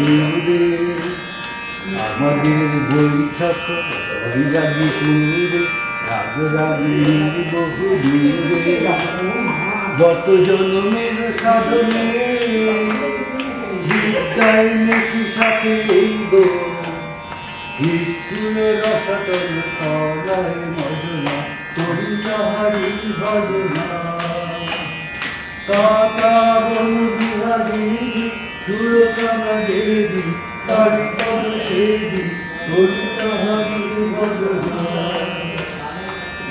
বহু আমাদের বৈঠক বৈরাগী পুরে রাগ বহু দূরে গত জন্মের সাধনে বিদ্যায় নেছি সাথে এই গো বিষ্ণুর রসতল করায় মজনা করি তাহারি ভজনা কাটা বন বিহারী সুরতনা দেবী তারি পদ সেবী করি তাহারি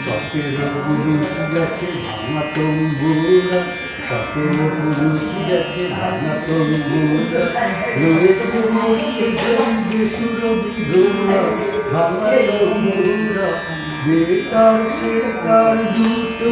সতেরো পুরুষ গেছে ভাঙা তম্বুরা সতেরো পুরুষ গেছে ভাঙা তম্বুরা রয়েছে মূর্তি জন্মে সুরবিধুরা ভাঙা তম্বুরা বেতার সে তার দুটো